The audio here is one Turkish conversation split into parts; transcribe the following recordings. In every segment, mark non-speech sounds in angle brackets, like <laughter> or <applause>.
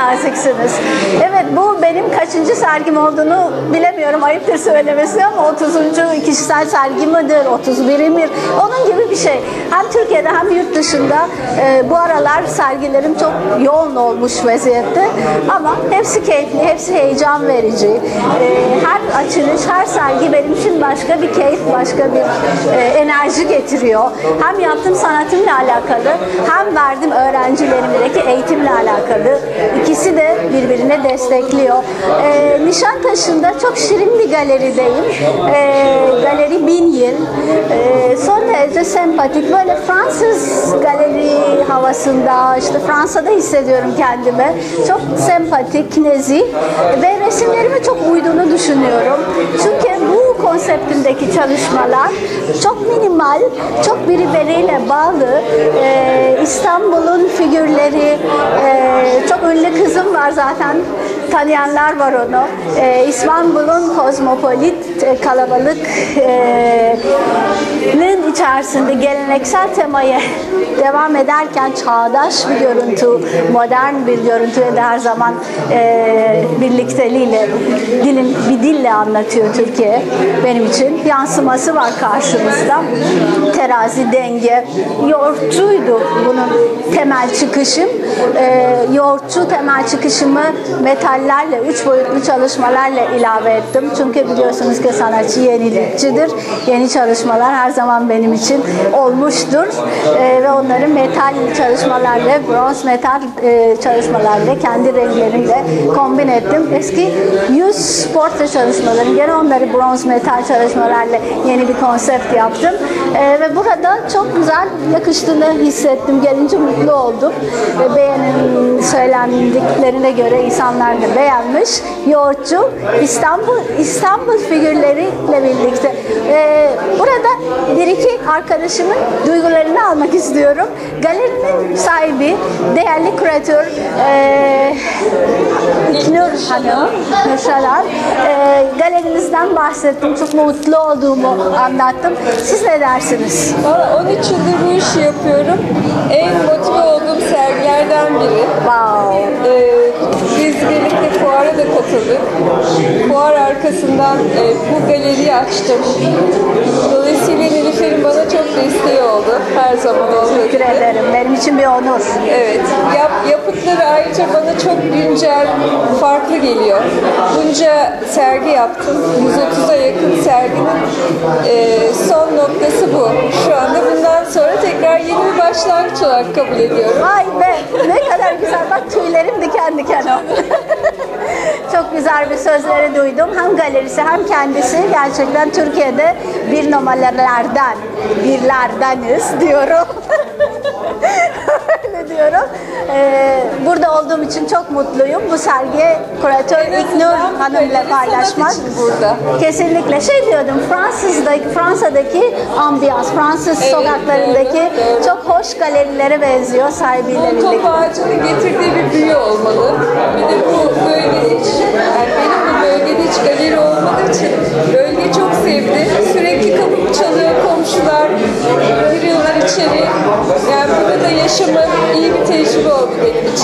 naziksiniz. Evet bu benim kaçıncı sergim olduğunu bilemiyorum. Ayıptır söylemesi ama 30. kişisel sergi midir, 31 mi? Onun gibi bir şey. Hem Türkiye'de hem yurt dışında e, bu aralar sergilerim çok yoğun olmuş vaziyette. Ama hepsi keyifli, hepsi heyecan verici. E, her açılış, her sergi benim için başka bir keyif, başka bir e, enerji getiriyor. Hem yaptığım sanatımla alakalı, hem verdiğim öğrencilerimdeki eğitimle alakalı. İkisi de birbirine destekliyor. E, Nişantaşı'nda çok şirin bir galerideyim. E, galeri Bin Yıl. E, son derece sempatik. Böyle Fransız galeri havasında, işte Fransa'da hissediyorum kendimi. Çok sempatik, nezih ve resimlerime çok uyduğunu düşünüyorum. Çünkü bu konseptindeki çalışmalar çok minimal, çok birbiriyle bağlı. Ee, İstanbul'un figürleri, e, çok ünlü kızım var zaten tanıyanlar var onu. Ee, İstanbul'un kozmopolit e, kalabalık e, içerisinde geleneksel temaya devam ederken çağdaş bir görüntü, modern bir görüntüye de her zaman e, birlikteliğiyle, dilin, bir dille anlatıyor Türkiye benim için. Yansıması var karşımızda. Terazi, denge, yoğurtçuydu bunun temel çıkışım. E, yoğurtçu temel çıkışımı metallerle, üç boyutlu çalışmalarla ilave ettim. Çünkü biliyorsunuz ki sanatçı yenilikçidir. Yeni çalışmalar her zaman benim için olmuştur. E, ve onları metal çalışmalarla, bronz metal e, çalışmalarla, kendi renklerimle kombin ettim. Eski yüz portre çalışmalarım, gene onları bronz metal çalışmalarla yeni bir konsept yaptım. E, ve burada çok güzel yakıştığını hissettim. Gelince mutlu oldum. Ve beğenin söylendiklerine göre insanlar da beğenmiş. Yoğurtçu İstanbul İstanbul figürleriyle birlikte. E, burada bir iki arkadaşımın duygularını almak istiyorum. Galerinin sahibi, değerli küratör e, İknur Hanım, Nurşalar. E, galerinizden bahsettim. Çok mutlu olduğumu anlattım. Siz ne dersiniz? Valla 13 yıldır bu işi yapıyorum. En motive olduğum sergilerden biri. Wow. Ee, biz birlikte fuara da katıldık. Fuar arkasından e, bu galeriyi açtım. Dolayısıyla Nilüfer'in bana çok desteği oldu. Her zaman olduğu Teşekkür ederim. Benim için bir onur. Evet. Yap, yapıtları ayrıca bana çok güncel, farklı geliyor. Bunca sergi yaptım. 130'a yakın serginin e, son noktası bu. Şu anda bundan sonra tekrar yeni bir başlangıç olarak kabul ediyorum. Vay be ne kadar güzel. Bak tüylerim diken diken oldu. <laughs> Çok güzel bir sözleri duydum. Hem galerisi hem kendisi gerçekten Türkiye'de bir numaralardan, birlerdeniz diyorum. <laughs> Öyle diyorum. Ee, burada olduğum için çok mutluyum. Bu sergiye kuratör İknur Hanım'la paylaşmak. Burada. Kesinlikle şey diyordum Fransız'daki Fransa'daki ambiyans, Fransız Evet, sokaklarındaki doğru, doğru. çok hoş galerilere benziyor sahibiyle birlikte. top ağacının getirdiği bir büyü olmalı. Bir de bu bölgede hiç, yani benim bu bölgede hiç galeri olmadığı için bölgeyi çok sevdi. Sürekli kapım çalıyor komşular, giriyorlar içeri. Yani burada yaşamak iyi bir tecrübe oldu benim için.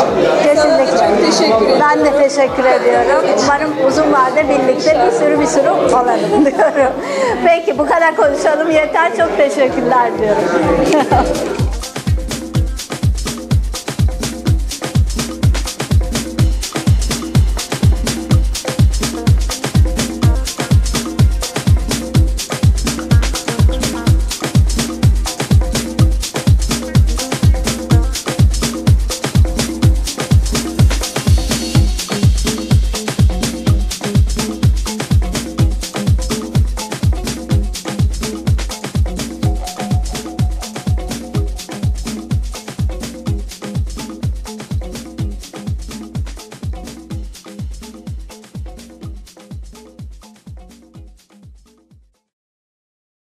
Sana da Kesinlikle. çok teşekkür ederim. Ben de teşekkür ediyorum. Umarım uzun vadede birlikte bir sürü bir sürü olalım <laughs> diyorum. Peki bu kadar konuşalım yeter. Çok teşekkürler diyorum. <laughs>